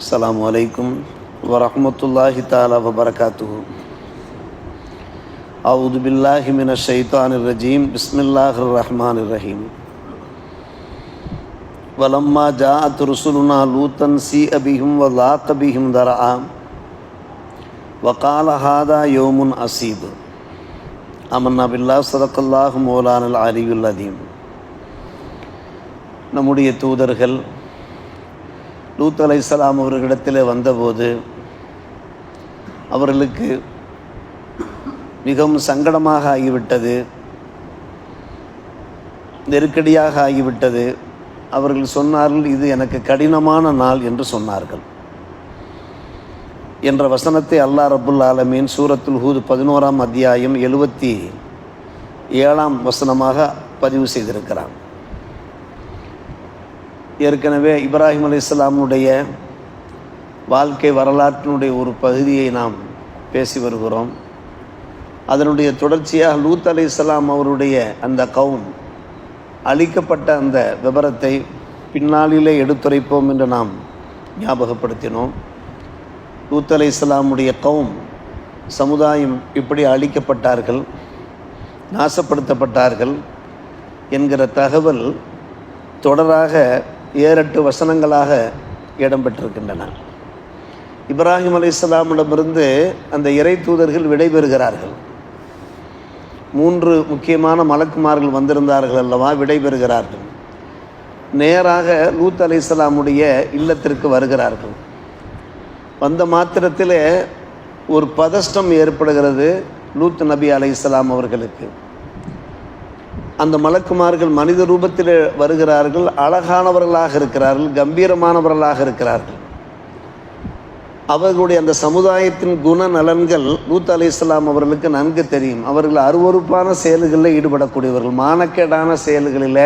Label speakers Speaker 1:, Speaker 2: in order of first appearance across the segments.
Speaker 1: السلام عليكم ورحمة الله تعالى وبركاته أعوذ بالله من الشيطان الرجيم بسم الله الرحمن الرحيم ولما جاءت رسلنا لوطا سيء بهم وضاق بهم ذرعا وقال هذا يوم أسيب أمنا بالله صدق الله مولانا العلي العظيم நம்முடைய தூதர்கள் லூத் அலைஹிஸ்ஸலாம் அவர்களிடத்தில் வந்தபோது அவர்களுக்கு மிகவும் சங்கடமாக ஆகிவிட்டது நெருக்கடியாக ஆகிவிட்டது. அவர்கள் சொன்னார்கள் இது எனக்கு கடினமான நாள் என்று சொன்னார்கள். என்ற வசனத்தை அல்லாஹ் ரபுல் ஆலமீன் சூரத்துல் ஹூது பதினோராம் அத்தியாயம் எழுபத்தி ஏழாம் வசனமாக பதிவு செய்திருக்கிறான். ஏற்கனவே இப்ராஹிம் அலி இஸ்லாமுடைய வாழ்க்கை வரலாற்றினுடைய ஒரு பகுதியை நாம் பேசி வருகிறோம். அதனுடைய தொடர்ச்சியாக லூத் அலி இஸ்லாம் அவருடைய அந்த கவுன் அளிக்கப்பட்ட அந்த விவரத்தை பின்னாளிலே எடுத்துரைப்போம் என்று நாம் ஞாபகப்படுத்தினோம். லூத் அலி இஸ்லாமுடைய கவுன் சமுதாயம் இப்படி அழிக்கப்பட்டார்கள் நாசப்படுத்தப்பட்டார்கள் என்கிற தகவல் தொடராக ஏழெட்டு வசனங்களாக இடம்பெற்றிருக்கின்றன. இப்ராஹிம் அலி இஸ்லாமிடமிருந்து அந்த இறை தூதர்கள் விடைபெறுகிறார்கள். மூன்று முக்கியமான மலக்குமார்கள் வந்திருந்தார்கள் அல்லவா விடைபெறுகிறார்கள். நேராக லூத் அலி இஸ்லாமுடைய இல்லத்திற்கு வருகிறார்கள். வந்த மாத்திரத்தில் ஒரு பதஷ்டம் ஏற்படுகிறது லூத் நபி அலை இஸ்லாம் அவர்களுக்கு. அந்த மலக்குமார்கள் மனித ரூபத்தில் வருகிறார்கள் அழகானவர்களாக இருக்கிறார்கள் கம்பீரமானவர்களாக இருக்கிறார்கள். அவர்களுடைய அந்த சமுதாயத்தின் குண நலன்கள் லூத் அலி இஸ்லாம் அவர்களுக்கு நன்கு தெரியும். அவர்கள் அருவறுப்பான செயல்களில் ஈடுபடக்கூடியவர்கள். மானக்கேடான செயல்களில்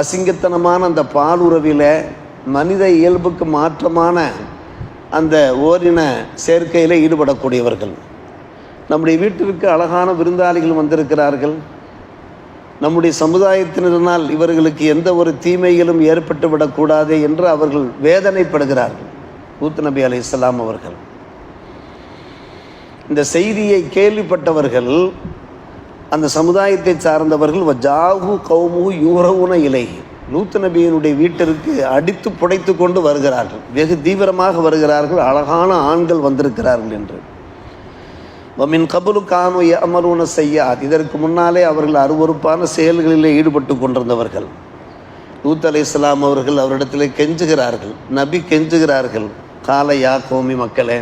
Speaker 1: அசிங்கத்தனமான அந்த பாலுறவில் மனித இயல்புக்கு மாற்றமான அந்த ஓரின சேர்க்கையில் ஈடுபடக்கூடியவர்கள். நம்முடைய வீட்டிற்கு அழகான விருந்தாளிகள் வந்திருக்கிறார்கள். நம்முடைய சமுதாயத்தினரினால் இவர்களுக்கு எந்த ஒரு தீமைகளும் ஏற்பட்டு விடக்கூடாது என்று அவர்கள் வேதனைப்படுகிறார்கள். ஊத்து நபி அலி இஸ்லாம் அவர்கள். இந்த செய்தியை கேள்விப்பட்டவர்கள் அந்த சமுதாயத்தை சார்ந்தவர்கள் ஜாகு கௌமு யூரவுன இலை லூத்து நபியினுடைய வீட்டிற்கு அடித்து புடைத்து கொண்டு வருகிறார்கள். வெகு தீவிரமாக வருகிறார்கள். அழகான ஆண்கள் வந்திருக்கிறார்கள் என்று. வமின் கபுலு கானு அமருன செய்யாது இதற்கு முன்னாலே அவர்கள் அருவறுப்பான செயல்களில் ஈடுபட்டு கொண்டிருந்தவர்கள். லூத் அலி இஸ்லாம் அவர்கள் அவரிடத்தில் கெஞ்சுகிறார்கள். நபி கெஞ்சுகிறார்கள். காலையா கோமி மக்களே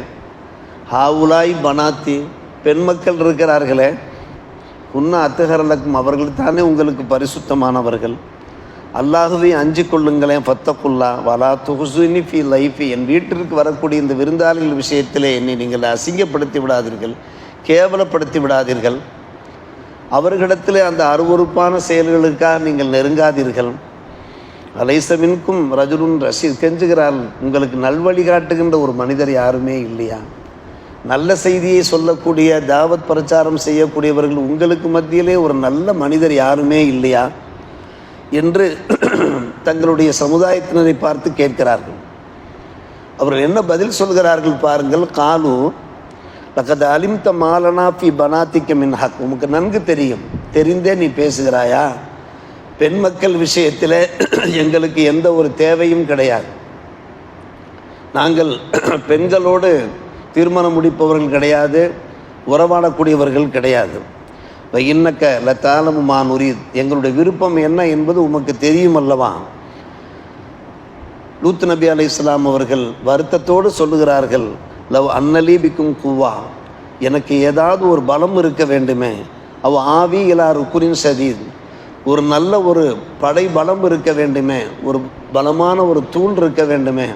Speaker 1: ஹாவுலாய் பனாத்தி பெண் மக்கள் இருக்கிறார்களே உன்ன அத்துகரலக்கும் அவர்கள் தானே உங்களுக்கு பரிசுத்தமானவர்கள். அல்லாஹுவை அஞ்சு கொள்ளுங்களேன் ஃபத்தக்குல்லா வலா துகுசுனி ஃபி லைஃபி. என் வீட்டிற்கு வரக்கூடிய இந்த விருந்தாளிகள் விஷயத்திலே என்னை நீங்கள் அசிங்கப்படுத்தி விடாதீர்கள். கேவலப்படுத்தி விடாதீர்கள். அவர்களிடத்தில் அந்த அருவறுப்பான செயல்களுக்காக நீங்கள் நெருங்காதீர்கள். அலைசமின்கும் ரஜுலுன் ரசி கெஞ்சுகிறார் உங்களுக்கு நல்வழி காட்டுகின்ற ஒரு மனிதர் யாருமே இல்லையா? நல்ல செய்தியை சொல்லக்கூடிய தாவத் பிரச்சாரம் செய்யக்கூடியவர்கள் உங்களுக்கு மத்தியிலே ஒரு நல்ல மனிதர் யாருமே இல்லையா? என்று தங்களுடைய சமுதாயத்தினரை பார்த்து கேட்கிறார்கள். அவர்கள் என்ன பதில் சொல்கிறார்கள் பாருங்கள் காலு லக்கது அலிம்த மாலனா பி பனாத்திக்க மின் ஹக். உமக்கு நன்கு தெரியும். தெரிந்தே நீ பேசுகிறாயா? பெண் மக்கள் விஷயத்தில் எங்களுக்கு எந்த ஒரு தேவையும் கிடையாது. நாங்கள் பெண்களோடு திருமணம் முடிப்பவர்கள் கிடையாது உறவாடக்கூடியவர்கள் கிடையாது. இன்னக்க லத்தாலமு மான் உரியத் எங்களுடைய விருப்பம் என்ன என்பது உமக்கு தெரியும் அல்லவா? லூத் நபி அலி இஸ்லாம் அவர்கள் வருத்தத்தோடு சொல்லுகிறார்கள். லவ் அன்னலீபிக்கும் குவா எனக்கு ஏதாவது ஒரு பலம் இருக்க வேண்டுமே. அவ் ஆவி இலா ருக்குரின் சதீத் ஒரு நல்ல ஒரு படை பலம் இருக்க வேண்டுமே. ஒரு பலமான ஒரு தூண் இருக்க வேண்டுமே.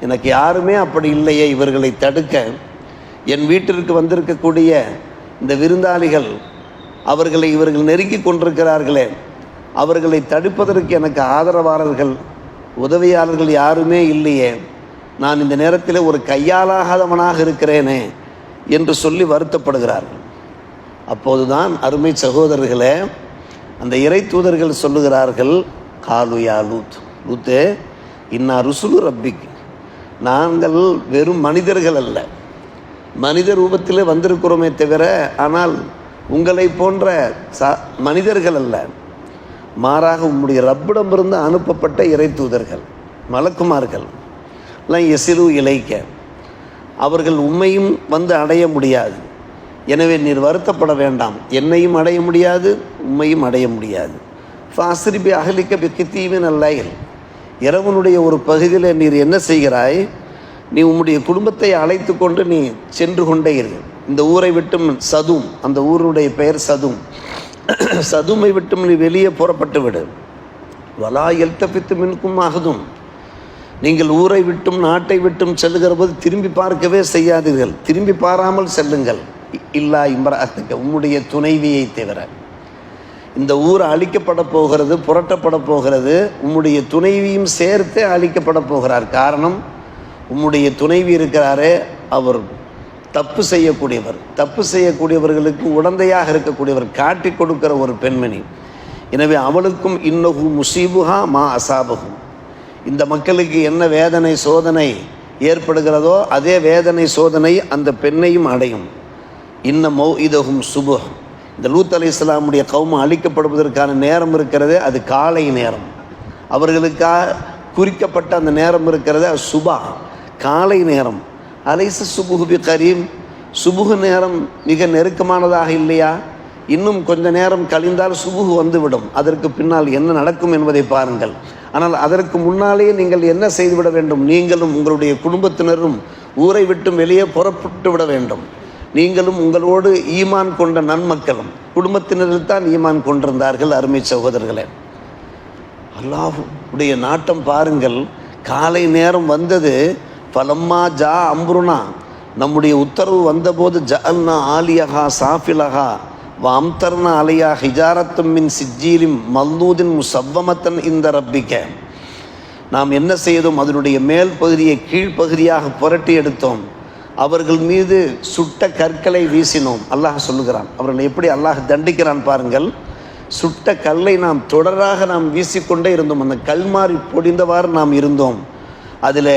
Speaker 1: எனக்கு யாருமே அப்படி இல்லையே இவர்களை தடுக்க. என் வீட்டிற்கு வந்திருக்கக்கூடிய இந்த விருந்தாளிகள் அவர்களை இவர்கள் நெருங்கி கொண்டிருக்கிறார்களே. அவர்களை தடுப்பதற்கு எனக்கு ஆதரவாளர்கள் உதவியாளர்கள் யாருமே இல்லையே. நான் இந்த நேரத்தில் ஒரு கையாலாகாதவனாக இருக்கிறேனே என்று சொல்லி வருத்தப்படுகிறார்கள். அப்போதுதான் அருமை சகோதரர்களே அந்த இறை தூதர்கள் சொல்லுகிறார்கள் காலுயா லூத். லூத்து இன்னா ருசுலு ரப்பிக். நாங்கள் வெறும் மனிதர்கள் அல்ல. மனித ரூபத்தில் வந்திருக்கிறோமே தவிர ஆனால் உங்களை போன்ற சா மனிதர்கள் அல்ல. மாறாக உங்களுடைய ரப்பிடமிருந்து அனுப்பப்பட்ட இறை தூதர்கள் மலக்குமார்கள். எல்லாம் எசிலு இலைக்க. அவர்கள் உண்மையும் வந்து அடைய முடியாது. எனவே நீர் வருத்தப்பட வேண்டாம். என்னையும் அடைய முடியாது உண்மையும் அடைய முடியாது. ஃபாசிரிபி அகலிக்க பிக்கித்தீவின் அல்லையில் இரவனுடைய ஒரு பகுதியில் நீர் என்ன செய்கிறாய்? நீ உம்முடைய குடும்பத்தை அழைத்து கொண்டு நீ சென்று கொண்டே இரு. இந்த ஊரை விட்டும் சதும் அந்த ஊருடைய பெயர் சதும். சதுமை விட்டும் நீ வெளியே புறப்பட்டு விடு. வலா எல்தப்பித்து மின்கும் ஆகுதும் நீங்கள் ஊரை விட்டும் நாட்டை விட்டும் செல்லுகிற போது திரும்பி பார்க்கவே செய்யாதீர்கள். திரும்பி பாராமல் செல்லுங்கள். இ- இல்லா இம்ராத்துக்க உம்முடைய துணைவியை தவிர. இந்த ஊர் அழிக்கப்பட போகிறது புரட்டப்பட போகிறது. உம்முடைய துணைவியும் சேர்த்து அழிக்கப்பட போகிறார். காரணம் உம்முடைய துணைவி இருக்கிறாரே அவர் தப்பு செய்யக்கூடியவர். தப்பு செய்யக்கூடியவர்களுக்கு உடந்தையாக இருக்கக்கூடியவர் காட்டி கொடுக்கிற ஒரு பெண்மணி. எனவே அவளுக்கும் இன்னகு முசீபுஹா மா அசாபகும் இந்த மக்களுக்கு என்ன வேதனை சோதனை ஏற்படுகிறதோ அதே வேதனை சோதனை அந்த பெண்ணையும் அடையும். இன்ன மௌ இதகும் சுபு இந்த லூத் அலி இஸ்லாமுடைய கௌமம் அழிக்கப்படுவதற்கான நேரம் இருக்கிறதே அது காலை நேரம். அவர்களுக்காக குறிக்கப்பட்ட அந்த நேரம் இருக்கிறதே அது சுபா காலை நேரம். அலைச சுபுகுபி கரீம். சுபுகு நேரம் மிக நெருக்கமானதாக இல்லையா? இன்னும் கொஞ்ச நேரம் கழிந்தால் சுபுகு வந்துவிடும். அதற்கு பின்னால் என்ன நடக்கும் என்பதை பாருங்கள். ஆனால் அதற்கு முன்னாலேயே நீங்கள் என்ன செய்துவிட வேண்டும்? நீங்களும் உங்களுடைய குடும்பத்தினரும் ஊரை விட்டு வெளியே புறப்பட்டு விட வேண்டும். நீங்களும் உங்களோடு ஈமான் கொண்ட நன்மக்களும் குடும்பத்தினரில் தான் ஈமான் கொண்டிருந்தார்கள் அருமை சகோதரர்களே. அல்லாஹ் உடைய நாட்டம் பாருங்கள். காலை நேரம் வந்தது. பலம்மா ஜா அம்ருனா. நம்முடைய உத்தரவு வந்தபோது ஜஅல்னா ஆலியகா சாஃபிலகா வாம்தர்ன அலையா ஹிஜாரத்தும் மின் சிஜீலிம் மல்லூதின் முசவ்வமத்தன் இந்த ரப்பிக்க நாம் என்ன செய்தோம் அதனுடைய மேல் பகுதியை கீழ்ப்பகுதியாக புரட்டி எடுத்தோம் அவர்கள் மீது சுட்ட கற்களை வீசினோம் அல்லாஹ் சொல்லுகிறான் அவர்களை எப்படி அல்லாஹ் தண்டிக்கிறான் பாருங்கள் சுட்ட கல்லை நாம் தொடராக நாம் வீசிக்கொண்டே இருந்தோம் அந்த கல்மாறி பொடிந்தவாறு நாம் இருந்தோம் அதில்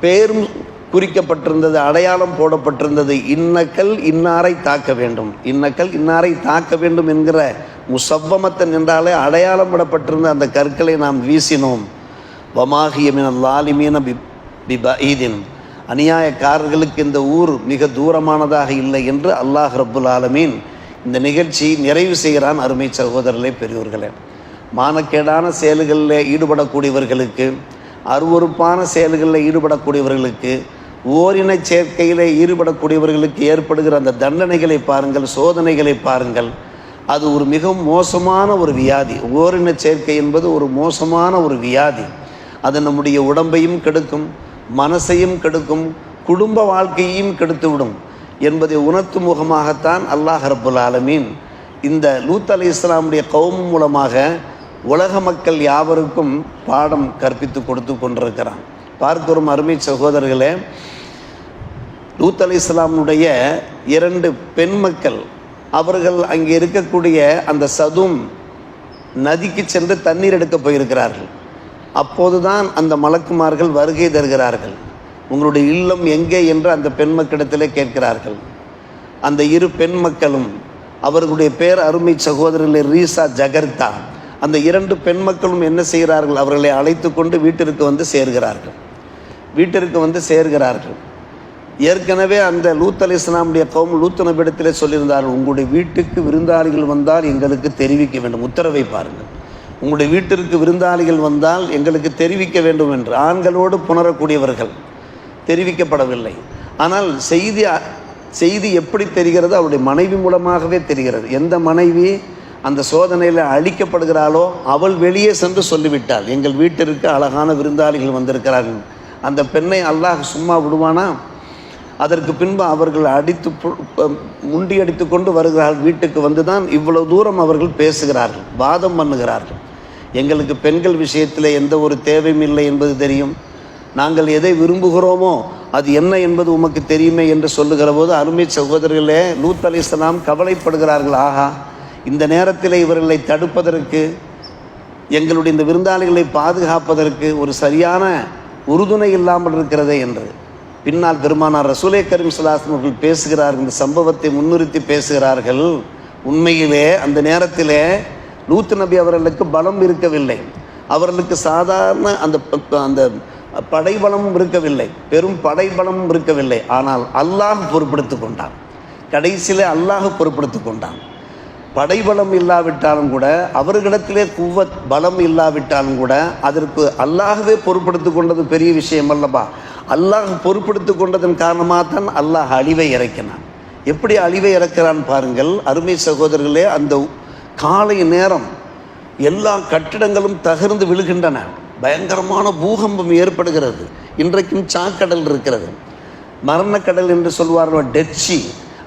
Speaker 1: பேரும் குறிக்கப்பட்டிருந்தது அடையாளம் போடப்பட்டிருந்தது. இன்னக்கல் இன்னாரை தாக்க வேண்டும். இன்னக்கல் இன்னாரை தாக்க வேண்டும் என்கிற முசவ்வமத்தன் என்றாலே அடையாளம் விடப்பட்டிருந்த அந்த கற்களை நாம் வீசினோம். வமாகியமின் லாலிமீன பி பிபஈதின் அநியாயக்காரர்களுக்கு இந்த ஊர் மிக தூரமானதாக இல்லை என்று அல்லாஹ் ரப்புல் ஆலமீன் இந்த நிகழ்ச்சியை நிறைவு செய்கிறான் அருமை சகோதரர்களே பெரியோர்களே. மானக்கேடான செயல்களில் ஈடுபடக்கூடியவர்களுக்கு அருவருப்பான செயல்களில் ஈடுபடக்கூடியவர்களுக்கு ஓரின சேர்க்கையில் ஈடுபடக்கூடியவர்களுக்கு ஏற்படுகிற அந்த தண்டனைகளை பாருங்கள் சோதனைகளை பாருங்கள். அது ஒரு மிகவும் மோசமான ஒரு வியாதி. ஓரின சேர்க்கை என்பது ஒரு மோசமான ஒரு வியாதி. அது நம்முடைய உடம்பையும் கெடுக்கும் மனசையும் கெடுக்கும் குடும்ப வாழ்க்கையையும் கெடுத்துவிடும் என்பதை உணர்த்தும் முகமாகத்தான் அல்லாஹ் ரபுல் ஆலமீன் இந்த லூத் அலி இஸ்லாமுடைய கௌம் மூலமாக உலக மக்கள் யாவருக்கும் பாடம் கற்பித்து கொடுத்து கொண்டிருக்கிறான். பார்க்கிறோம் அருமை சகோதரர்களே லூத் அலி இஸ்லாமுடைய இரண்டு பெண் மக்கள் அவர்கள் அங்கே இருக்கக்கூடிய அந்த சதும் நதிக்கு சென்று தண்ணீர் எடுக்க போயிருக்கிறார்கள். அப்போதுதான் அந்த மலக்குமார்கள் வருகை தருகிறார்கள். உங்களுடைய இல்லம் எங்கே என்று அந்த பெண் மக்களிடத்திலே கேட்கிறார்கள். அந்த இரு பெண் மக்களும் அவர்களுடைய பேர் அருமை சகோதரர்களே ரீசா ஜகர்தா. அந்த இரண்டு பெண் மக்களும் என்ன செய்கிறார்கள்? அவர்களை அழைத்து கொண்டு வீட்டிற்கு வந்து சேர்கிறார்கள். வீட்டிற்கு வந்து சேர்கிறார்கள். ஏற்கனவே அந்த லூத் அலி இஸ்லாமுடைய கௌம் லூத் நபிடத்திலே சொல்லியிருந்தார்கள் உங்களுடைய வீட்டுக்கு விருந்தாளிகள் வந்தால் எங்களுக்கு தெரிவிக்க வேண்டும். உத்தரவை பாருங்கள். உங்களுடைய வீட்டிற்கு விருந்தாளிகள் வந்தால் எங்களுக்கு தெரிவிக்க வேண்டும் என்று ஆண்களோடு புணரக்கூடியவர்கள் தெரிவிக்கப்படவில்லை. ஆனால் செய்தி செய்தி எப்படி தெரிகிறது? அவருடைய மனைவி மூலமாகவே தெரிகிறது. எந்த மனைவி அந்த சோதனையில் அழிக்கப்படுகிறாளோ அவள் வெளியே சென்று சொல்லிவிட்டாள் எங்கள் வீட்டிற்கு அழகான விருந்தாளிகள் வந்திருக்கிறார்கள். அந்த பெண்ணை அல்லாஹ் சும்மா விடுவானா? அதற்கு பின்பு அவர்கள் அடித்து பு- முண்டி அடித்து கொண்டு வருகிறார்கள் வீட்டுக்கு வந்து தான் இவ்வளவு தூரம் அவர்கள் பேசுகிறார்கள் வாதம் பண்ணுகிறார்கள். எங்களுக்கு பெண்கள் விஷயத்தில் எந்த ஒரு தேவையும் இல்லை என்பது தெரியும். நாங்கள் எதை விரும்புகிறோமோ அது என்ன என்பது உமக்கு தெரியுமே என்று சொல்லுகிற போது அருமை சகோதரர்களே லூத் அலி இஸ்லாம் கவலைப்படுகிறார்கள். ஆஹா இந்த நேரத்தில் இவர்களை தடுப்பதற்கு எங்களுடைய இந்த விருந்தாளிகளை பாதுகாப்பதற்கு ஒரு சரியான உறுதுணை இல்லாமல் இருக்கிறதே என்று. பின்னால் பெருமானார் ரசூலே கரீம் சலாஸ்லம் அவர்கள் பேசுகிறார்கள் இந்த சம்பவத்தை முன்னிறுத்தி பேசுகிறார்கள். உண்மையிலே அந்த நேரத்திலே லூத் நபி அவர்களுக்கு பலம் இருக்கவில்லை. அவர்களுக்கு சாதாரண அந்த அந்த படைபலமும் இருக்கவில்லை. பெரும் படைபலமும் இருக்கவில்லை. ஆனால் அல்லாஹ் பொறுப்படுத்திக் கொண்டான். கடைசியிலே அல்லாஹ் பொறுப்படுத்திக் கொண்டான். படைபலம் இல்லாவிட்டாலும் கூட அவர்களிடத்திலே குவத் பலம் இல்லாவிட்டாலும் கூட அதற்கு அல்லாஹவே பொறுப்படுத்தி கொண்டது பெரிய விஷயம் அல்லவா? அல்லாஹ் பொறுப்படுத்தி கொண்டதன் காரணமாக தான் அல்லாஹ் அழிவை இறக்கினான். எப்படி அழிவை இறக்கிறான் பாருங்கள். அருமை சகோதரர்களே அந்த காலை நேரம் எல்லா கட்டிடங்களும் தகர்ந்து விழுகின்றன. பயங்கரமான பூகம்பம் ஏற்படுகிறது. இன்றைக்கும் சாக்கடல் இருக்கிறது. மரணக்கடல் என்று சொல்வார்கள் டெச்சி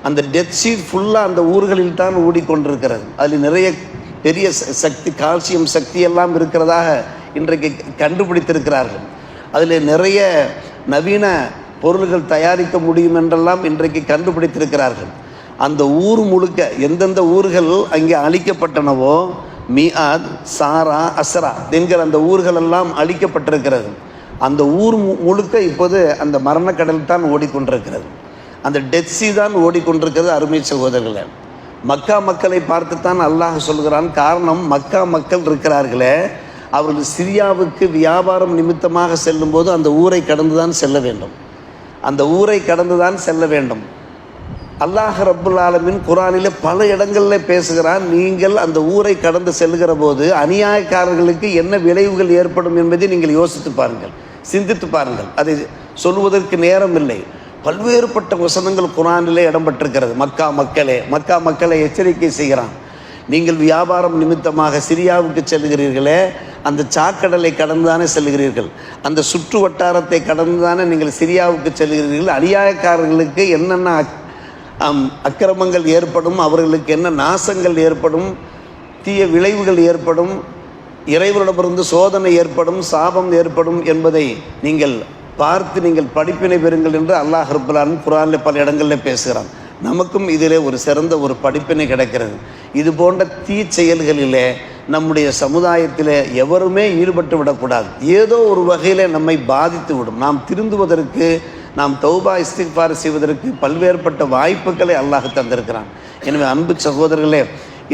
Speaker 1: அந்த டெத் சீட் ஃபுல்லாக அந்த ஊர்களில் தான் ஓடிக்கொண்டிருக்கிறது. அதில் நிறைய பெரிய சக்தி கால்சியம் சக்தி எல்லாம் இருக்கிறதாக இன்றைக்கு கண்டுபிடித்திருக்கிறார்கள். அதில் நிறைய நவீன பொருள்கள் தயாரிக்க முடியும் என்றெல்லாம் இன்றைக்கு கண்டுபிடித்திருக்கிறார்கள். அந்த ஊர் முழுக்க எந்தெந்த ஊர்கள் அங்கே அழிக்கப்பட்டனவோ மியாத் சாரா அஸ்ரா என்கிற அந்த ஊர்கள் எல்லாம் அழிக்கப்பட்டிருக்கிறது. அந்த ஊர் மு- முழுக்க இப்போது அந்த மரணக்கடல் தான் ஓடிக்கொண்டிருக்கிறது. அந்த டெத்ஸி தான் ஓடிக்கொண்டிருக்கிறது அருமை சகோதரர்களே. மக்கா மக்களை பார்த்துத்தான் அல்லாஹ் சொல்கிறான். காரணம் மக்கா மக்கள் இருக்கிறார்களே. அவர்கள் சிரியாவுக்கு வியாபாரம் நிமித்தமாக செல்லும்போது அந்த ஊரை கடந்து தான் செல்ல வேண்டும். அந்த ஊரை கடந்து தான் செல்ல வேண்டும். அல்லாஹ் ரப்புல் ஆலமின் குரானில் பல இடங்களில் பேசுகிறான். நீங்கள் அந்த ஊரை கடந்து செல்கிற போது அநியாயக்காரர்களுக்கு என்ன விளைவுகள் ஏற்படும் என்பதை நீங்கள் யோசித்து பாருங்கள். சிந்தித்து பாருங்கள். அதை சொல்வதற்கு நேரம் இல்லை. பல்வேறுபட்ட வசனங்கள் குரானிலே இடம்பெற்றிருக்கிறது. மக்கா மக்களே மக்கா மக்களை எச்சரிக்கை செய்கிறான். நீங்கள் வியாபாரம் நிமித்தமாக சிரியாவுக்கு செல்கிறீர்களே அந்த சாக்கடலை கடந்து தானே செல்கிறீர்கள் அந்த சுற்று வட்டாரத்தை கடந்து தானே நீங்கள் சிரியாவுக்கு செல்கிறீர்கள் அநியாயக்காரர்களுக்கு என்னென்ன அக்- அக்கிரமங்கள் ஏற்படும்? அவர்களுக்கு என்ன நாசங்கள் ஏற்படும்? தீய விளைவுகள் ஏற்படும்? இறைவனிடமிருந்து சோதனை ஏற்படும்? சாபம் ஏற்படும்? என்பதை நீங்கள் பார்த்து நீங்கள் படிப்பினை பெறுங்கள் என்று அல்லாஹ் ரப்புல்லான் குரானில் பல இடங்களில் பேசுகிறான். நமக்கும் இதிலே ஒரு சிறந்த ஒரு படிப்பினை கிடைக்கிறது. இது போன்ற தீ செயல்களிலே நம்முடைய சமுதாயத்தில் எவருமே ஈடுபட்டு விடக்கூடாது. ஏதோ ஒரு வகையில் நம்மை பாதித்து விடும். நாம் திருந்துவதற்கு நாம் தௌபா இஸ்திக்பார் செய்வதற்கு பல்வேறுபட்ட வாய்ப்புகளை அல்லாஹ் தந்திருக்கிறான். எனவே அன்பு சகோதரர்களே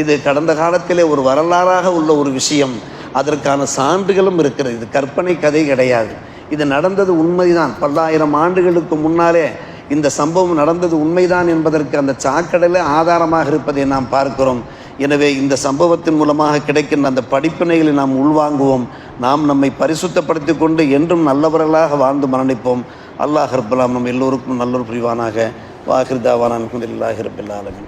Speaker 1: இது கடந்த காலத்திலே ஒரு வரலாறாக உள்ள ஒரு விஷயம். அதற்கான சான்றுகளும் இருக்கிறது. இது கற்பனை கதை கிடையாது. இது நடந்தது உண்மைதான். பல்லாயிரம் ஆண்டுகளுக்கு முன்னாலே இந்த சம்பவம் நடந்தது உண்மைதான் என்பதற்கு அந்த சாக்கடலே ஆதாரமாக இருப்பதை நாம் பார்க்கிறோம். எனவே இந்த சம்பவத்தின் மூலமாக கிடைக்கின்ற அந்த படிப்பினைகளை நாம் உள்வாங்குவோம். நாம் நம்மை பரிசுத்தப்படுத்தி கொண்டு என்றும் நல்லவர்களாக வாழ்ந்து மரணிப்போம். அல்லாஹ் ரப்பலாம் நம் எல்லோருக்கும் நல்லொரு புரிவானாக. வாஹிர்தாவான அலமதுல்லாஹி ரபில்